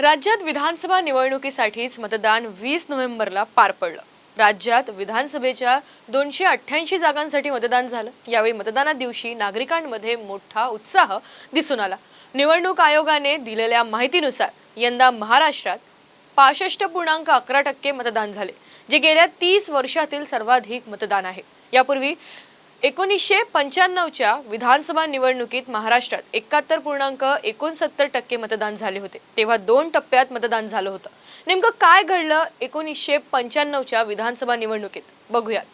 राज्यात विधानसभा निवडणुकीसाठीच मतदान वीस नोव्हेंबरला पार पडलं. राज्यात विधानसभेच्या दोनशे अठ्ठ्याऐंशी जागांसाठी मतदान झालं. यावेळी मतदाना दिवशी नागरिकांमध्ये मोठा उत्साह दिसून आला. निवडणूक आयोगाने दिलेल्या माहितीनुसार यंदा महाराष्ट्रात पासष्ट पूर्णांक अकरा टक्के मतदान झाले जे गेल्या तीस वर्षातील सर्वाधिक मतदान आहे. यापूर्वी एकोणीसशे पंच्याण्णवच्या विधानसभा निवडणुकीत महाराष्ट्रात एकाहत्तर पूर्णांक एकोणसत्तर टक्के मतदान झाले होते. तेव्हा दोन टप्प्यात मतदान झालं होतं. नेमकं काय घडलं एकोणीसशे पंच्याण्णवच्या विधानसभा निवडणुकीत? बघूयात.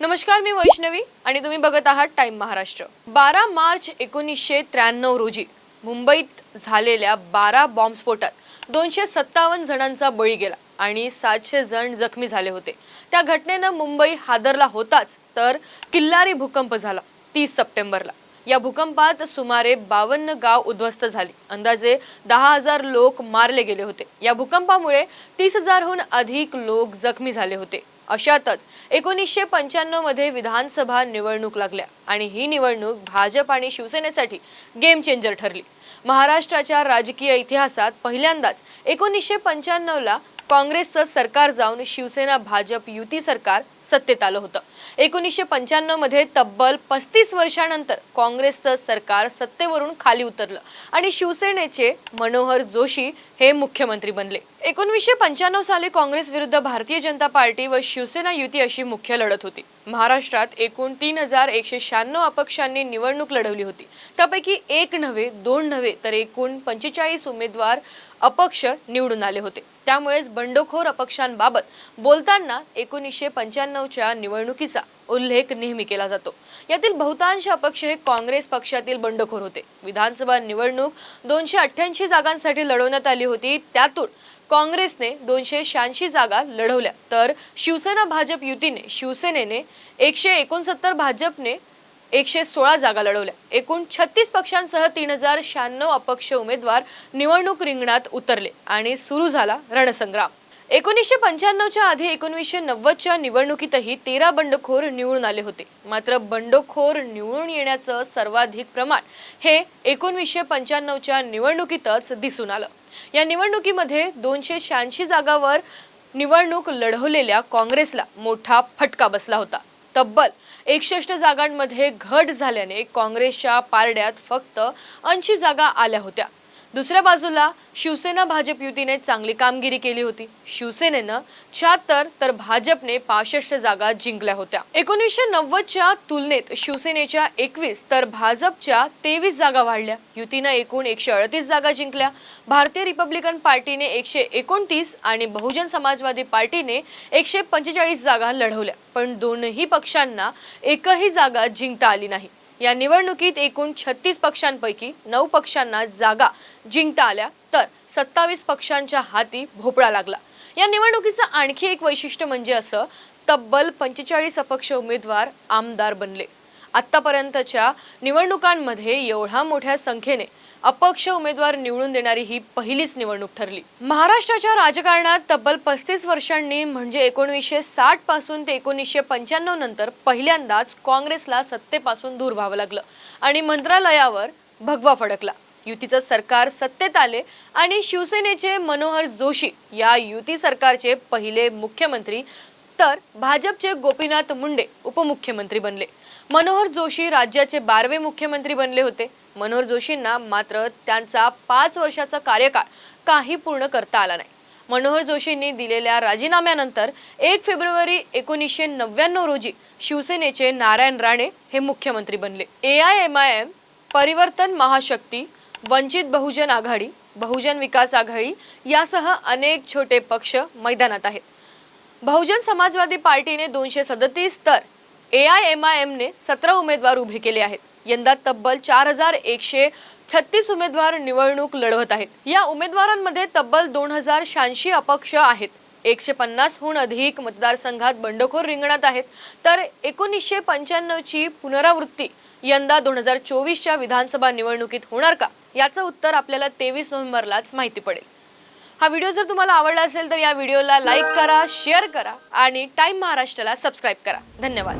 नमस्कार मी वैष्णवी आणि तुम्ही बघत आहात टाइम महाराष्ट्र. बारा मार्च एकोणीसशे त्र्याण्णव रोजी मुंबईत झालेल्या बारा बॉम्बस्फोटात दोनशे सत्तावन्न जणांचा बळी गेला आणि सातशे जण जखमी झाले होते. त्या घटनेनं मुंबई हादरला होताच तर किल्लारी भूकंप झाला तीस सप्टेंबरला. या भूकंपात सुमारे बावन्न गाव उद्ध्वस्त झाली. अंदाजे दहा हजार लोक मारले गेले होते. या भूकंपामुळे तीस हजारहून अधिक लोक जखमी झाले होते. अशातच एकोणीसशे पंच्याण्णवमध्ये विधानसभा निवडणूक लागल्या आणि ही निवडणूक भाजप आणि शिवसेनेसाठी गेम चेंजर ठरली. महाराष्ट्राच्या राजकीय इतिहासात पहिल्यांदाच एकोणीसशे पंच्याण्णवला काँग्रेसचं सरकार जाऊन शिवसेना भाजप युती सरकार सत्तेत आलं होतं. एकोणीसशे पंच्याण्णवमध्ये तब्बल पस्तीस वर्षानंतर काँग्रेसचं सरकार सत्तेवरून खाली उतरलं आणि शिवसेनेचे मनोहर जोशी हे मुख्यमंत्री बनले. एकोणीसशे पंच्याण्णव साली काँग्रेस विरुद्ध भारतीय जनता पार्टी व शिवसेना युती अशी मुख्य लढत होती. महाराष्ट्रात एकूण तीन हजार एकशे शहाण्णव अपक्षांनी निवडणूक लढवली होती. त्यापैकी एक नव्हे दोन नव्हे तर एकूण पंचेचाळीस उमेदवार अपक्ष निवडून आले होते. त्यामुळेच बंडखोर अपक्षांबाबत बोलताना एकोणीसशे पंच्याण्णवच्या निवडणुकीचा उल्लेख नेहमी केला जातो. यातील बहुतांश अपक्ष हे काँग्रेस पक्षातील बंडखोर होते. विधानसभा निवडणूक दोनशे अठ्ठ्याऐंशी जागांसाठी लढवण्यात आली होती. त्यातून काँग्रेसने दोनशे शहाऐंशी जागा लढवल्या. तर शिवसेना भाजप युतीने शिवसेनेने एकशे एकोणसत्तर भाजपने एकशे सोळा जागा लढवल्या. एकूण छत्तीस पक्षांसह तीन हजार शहाण्णव अपक्ष उमेदवार निवडणूक रिंगणात उतरले आणि सुरू झाला रणसंग्राम. एकोणीसशे पंच्याण्णवच्या आधी एकोणीसशे नव्वदच्या निवडणुकीतही तेरा बंडखोर निवडून आले होते. मात्र बंडखोर निवडून येण्याचं सर्वाधिक प्रमाण हे एकोणीसशे पंच्याण्णवच्या निवडणुकीतच दिसून आलं. या निवडणुकीमध्ये दोनशे शहाऐंशी जागावर निवडणूक लढवलेल्या काँग्रेसला मोठा फटका बसला होता. तब्बल एकसष्ट जागांमध्ये घट झाल्याने काँग्रेसच्या पारड्यात फक्त ऐंशी जागा आल्या होत्या. दुसऱ्या बाजूला शिवसेना भाजप युतीने चांगली कामगिरी केली होती. शिवसेनेनं शहात्तर तर भाजपने पासष्ट जागा जिंकल्या होत्या. एकोणीसशे नव्वदच्या तुलनेत शिवसेनेच्या एकवीस तर भाजपच्या तेवीस जागा वाढल्या. युतीनं एकूण एकशे अडतीस जागा जिंकल्या. भारतीय रिपब्लिकन पार्टीने एकशे एकोणतीस आणि बहुजन समाजवादी पार्टीने एकशे पंचेचाळीस जागा लढवल्या. पण दोनही पक्षांना एकही जागा जिंकता आली नाही. या निवडणुकीत एकूण छत्तीस पक्षांपैकी नऊ पक्षांना जागा जिंकता आल्या तर सत्तावीस पक्षांच्या हाती भोपळा लागला. या निवडणुकीचं आणखी एक वैशिष्ट्य म्हणजे असं तब्बल पंचेचाळीस अपक्ष उमेदवार आमदार बनले. आत्तापर्यंतच्या निवडणुकांमध्ये एवढ्या मोठ्या संख्येने अपक्ष उमेदवार निवडून देणारी ही पहिलीच निवडणूक ठरली. महाराष्ट्राच्या राजकारणात तब्बल पस्तीस वर्षांनी म्हणजे एकोणीसशे साठपासून ते एकोणीसशे पंच्याण्णव नंतर पहिल्यांदाच काँग्रेसला सत्तेपासून दूर व्हावं लागलं आणि मंत्रालयावर भगवा फडकला. युतीचं सरकार सत्तेत आले आणि शिवसेनेचे मनोहर जोशी या युती सरकारचे पहिले मुख्यमंत्री तर भाजपचे गोपीनाथ मुंडे उपमुख्यमंत्री बनले. मनोहर जोशी राज्याचे बारवे मुख्यमंत्री बनले होते. मनोहर जोशींना मात्र त्यांचा पाच वर्षाचा कार्यकाळ काही पूर्ण करता आला नाही. मनोहर जोशींनी दिलेल्या राजीनाम्यानंतर एक फेब्रुवारी एकोणीसशे नव्याण्णव रोजी शिवसेनेचे नारायण राणे हे मुख्यमंत्री बनले. A I M I M Parivartan Mahashakti Vanchit बहुजन आघाडी बहुजन विकास आघाडी यासह अनेक छोटे पक्ष मैदानात आहेत. बहुजन समाजवादी पार्टीने दोनशे सदतीस तर ए आय एम आय एमने सतरा उमेदवार उभे केले आहेत. यंदा तब्बल चार हजार एकशे छत्तीस उमेदवार निवडणूक लढवत आहेत. या उमेदवारांमध्ये तब्बल दोन हजार शहाऐंशी अपक्ष आहेत. एकशे पन्नासहून अधिक मतदारसंघात बंडखोर रिंगणात आहेत. तर एकोणीसशे पंच्याण्णवची पुनरावृत्ती यंदा दोन हजार चोवीसच्या विधानसभा निवडणुकीत होणार का? याचं उत्तर आपल्याला तेवीस नोव्हेंबरलाच माहिती पडेल. हा व्हिडिओ जर तुम्हाला आवडला असेल तर या व्हिडिओला लाईक करा शेअर करा आणि टाईम महाराष्ट्राला सबस्क्राईब करा. धन्यवाद.